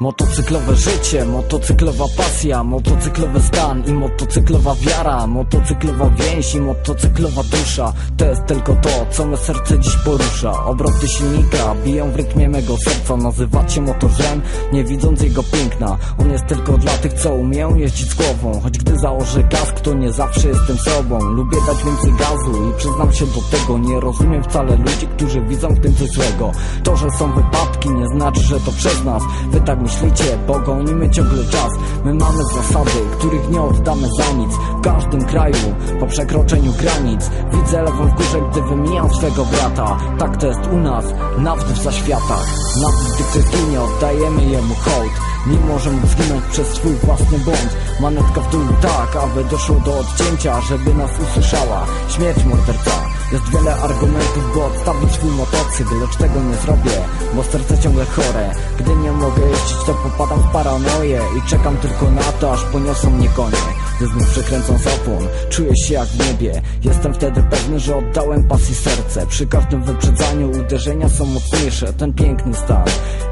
Motocyklowe życie, motocyklowa pasja, motocyklowy stan i motocyklowa wiara, motocyklowa więź i motocyklowa dusza. To jest tylko to, co me serce dziś porusza. Obroty silnika biją w rytmie mego serca, nazywacie motorzem, nie widząc jego piękna. On jest tylko dla tych, co umieją jeździć z głową, choć gdy założę kask, to nie zawsze jestem sobą. Lubię dać więcej gazu i przyznam się do tego, nie rozumiem wcale ludzi, którzy widzą w tym coś złego. To, że są wypadki, nie znaczy, że to przez nas. Wy tak myślicie, bo gonimy ciągle czas. My mamy zasady, których nie oddamy za nic. W każdym kraju, po przekroczeniu granic, widzę lewą w górze, gdy wymijam swego brata. Tak to jest u nas, nawet w zaświatach. Nawet gdy ktoś ginie, oddajemy jemu hołd. Mimo, że mógł zginąć przez swój własny błąd Manetka w dół tak, aby doszło do odcięcia Żeby nas usłyszała Śmierć morderca Jest wiele argumentów, by odstawić swój motocykl Lecz tego nie zrobię, bo serce ciągle chore. Gdy nie mogę jeździć, to popadam w paranoję I czekam tylko na to, aż poniosą mnie konie gdy znów przekręcą z opon, czuję się jak w niebie. Jestem wtedy pewny, że oddałem pasji serce. Przy każdym wyprzedzaniu uderzenia są mocniejsze. Ten piękny stan.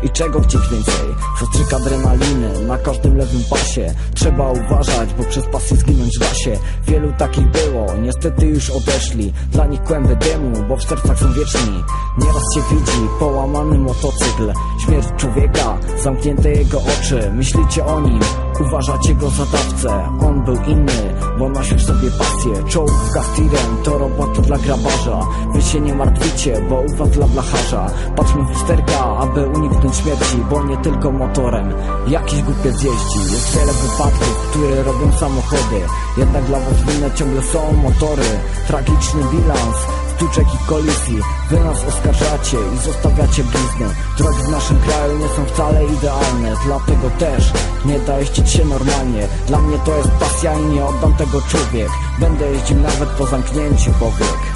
I czego chcieć więcej? Zastrzyk adrenaliny na każdym lewym pasie. Trzeba uważać, bo przez pasję zginąć da się Wielu takich było, niestety już odeszli. Dla nich kłęby dymu, bo w sercach są wieczni. Nieraz się widzi połamany motocykl. Śmierć człowieka, zamknięte jego oczy. Myślicie o nim, uważacie go za dawcę On był inny, bo nosił w sobie pasję. Czołówka z tirem to robota dla grabarza. Wy się nie martwicie, bo u was dla blacharza. Patrzmy w lusterka, aby uniknąć śmierci Bo nie tylko motorem, jakiś głupiec jeździ Jest wiele wypadków, które robią samochody. Jednak dla was winne ciągle są motory. Tragiczny bilans Sztuczek i kolizji. Wy nas oskarżacie i zostawiacie blizny. Drogi w naszym kraju nie są wcale idealne Dlatego też nie da jeździć się normalnie. Dla mnie to jest pasja i nie oddam tego człowiek. Będę jeździł nawet po zamknięciu powiek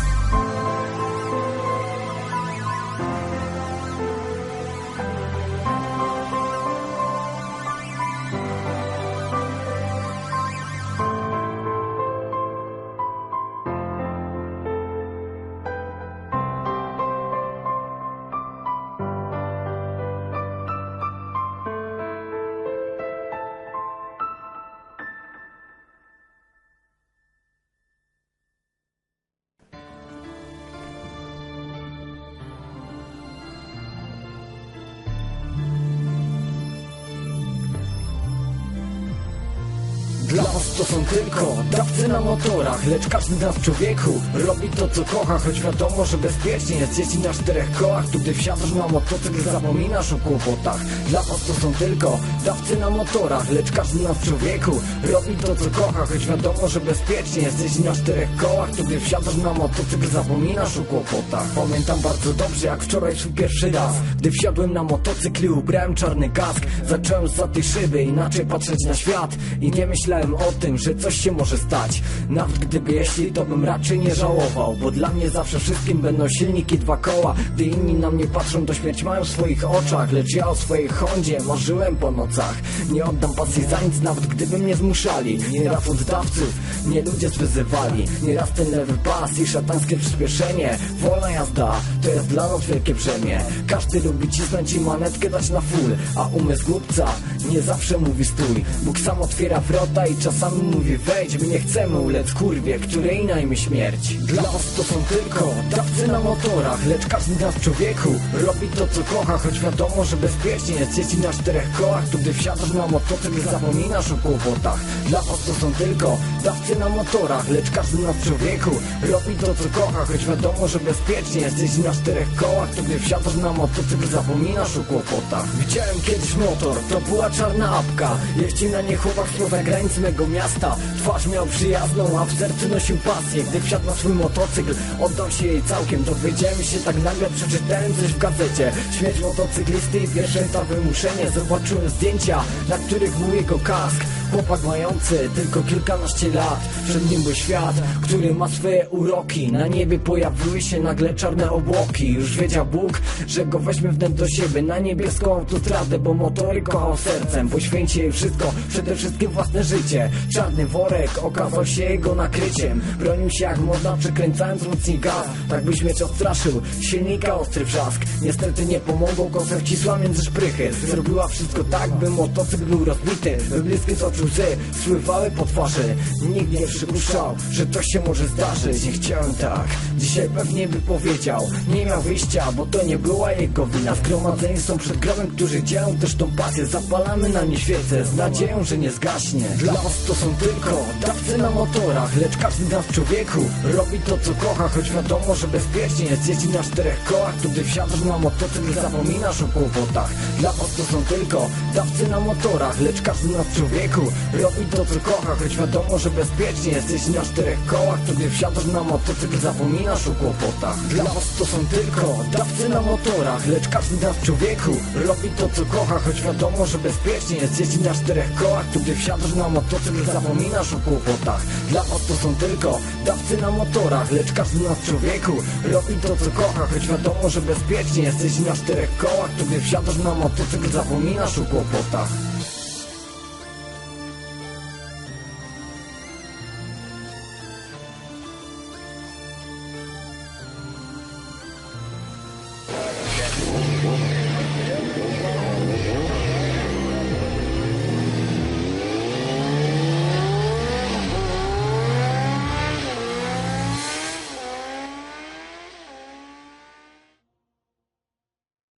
Abrazo. Są tylko dawcy na motorach Lecz każdy z nas człowieku robi to co kocha. Choć wiadomo, że bezpiecznie jest jeździć na czterech kołach. Tu gdy wsiadasz na motocykl zapominasz o kłopotach. Dla was to są tylko dawcy na motorach Lecz każdy z nas człowieku robi to co kocha. Choć wiadomo, że bezpiecznie jest jeździć na czterech kołach. Tu gdy wsiadasz na motocykl zapominasz o kłopotach. Pamiętam bardzo dobrze jak wczoraj swój pierwszy raz. Gdy wsiadłem na motocykl i ubrałem czarny kask Zacząłem za tej szyby inaczej patrzeć na świat. I nie myślałem o tym, że coś się może stać. Nawet gdyby jeśli, to bym raczej nie żałował Bo dla mnie zawsze wszystkim będą silniki dwa koła. Gdy inni na mnie patrzą, to śmierć mają w swoich oczach Lecz ja o swojej Hondzie marzyłem po nocach. Nie oddam pasji za nic, nawet gdyby mnie zmuszali. Nieraz od dawców mnie ludzie zwyzywali. Nieraz ten lewy pas i szatańskie przyspieszenie. Wolna jazda, to jest dla nas wielkie brzemię. Każdy lubi cisnąć i manetkę dać na full. A umysł głupca nie zawsze mówi stój. Bóg sam otwiera wrota i czasami mówi wejdź. My nie chcemy ulec kurwie, której najmie śmierć. Dla was to są tylko dawcy na motorach Lecz każdy z nas człowieku robi to co kocha. Choć wiadomo, że bezpiecznie jest jeździć na czterech kołach Tu gdy wsiadasz na motocykl zapominasz o kłopotach. Dla was to są tylko dawcy na motorach Lecz każdy z nas człowieku. Robi to co kocha Choć wiadomo, że bezpiecznie. Jest jeździć na czterech kołach gdy wsiadasz na motocykl zapominasz o kłopotach. Widziałem kiedyś motor, to była czarna apka. Jeździł na niej chłopak spoza granic mego miasta. Twarz miał przyjazną, a w sercu nosił pasję. Gdy wsiadł na swój motocykl, oddał się jej całkiem. Dowiedziałem się tak nagle, przeczytałem coś w gazecie. Śmierć motocyklisty i pierwsze wymuszenie. Zobaczyłem zdjęcia, na których był jego kask Chłopak mający tylko kilkanaście lat. Przed nim był świat, który ma swoje uroki. Na niebie pojawiły się nagle czarne obłoki. Już wiedział Bóg, że go weźmie wnet do siebie. Na niebieską autostradę, bo motory kochał sercem. Poświęci jej wszystko, przede wszystkim własne życie. Czarny worek okazał się jego nakryciem. Bronił się jak można, przekręcając mocniej gaz. Tak by śmierć odstraszył, silnika ostry wrzask. Niestety nie pomogło, kosę wcisła między szprychy Zrobiła wszystko tak, by motocykl był rozbity. By bliskie z oczu łzy spływały po twarzy. Nikt nie przypuszczał, że to się może zdarzyć. Nie chciałem tak, dzisiaj pewnie by powiedział. Nie miał wyjścia, bo to nie była jego wina. Zgromadzeni są przed grobem, którzy dzielą też tą pasję. Zapalamy na nie świecę z nadzieją, że nie zgaśnie. Dla was to są tylko dawcy na motorach Lecz każdy z nas człowieku robi to co kocha. Choć wiadomo, że bezpiecznie jest jeździć na czterech kołach. Gdy wsiadasz na motocykl zapominasz o kłopotach. Dla was to są tylko dawcy na motorach Lecz każdy z nas człowieku robi to co kocha Choć wiadomo, że bezpiecznie jest jeździć na czterech kołach To gdy wsiadasz na motocykl zapominasz o kłopotach. Dla was to są tylko dawcy na motorach Lecz każdy z nas człowieku robi to co kocha Choć wiadomo, że bezpiecznie jest jeździć na czterech kołach To gdy wsiadasz na motocykl zapominasz o kłopotach. Dla was to są tylko dawcy na motorach Lecz każdy z nas człowieku robi to co kocha Choć wiadomo, że bezpiecznie jest jeździć na czterech kołach To gdy wsiadasz na motocykl zapominasz o kłopotach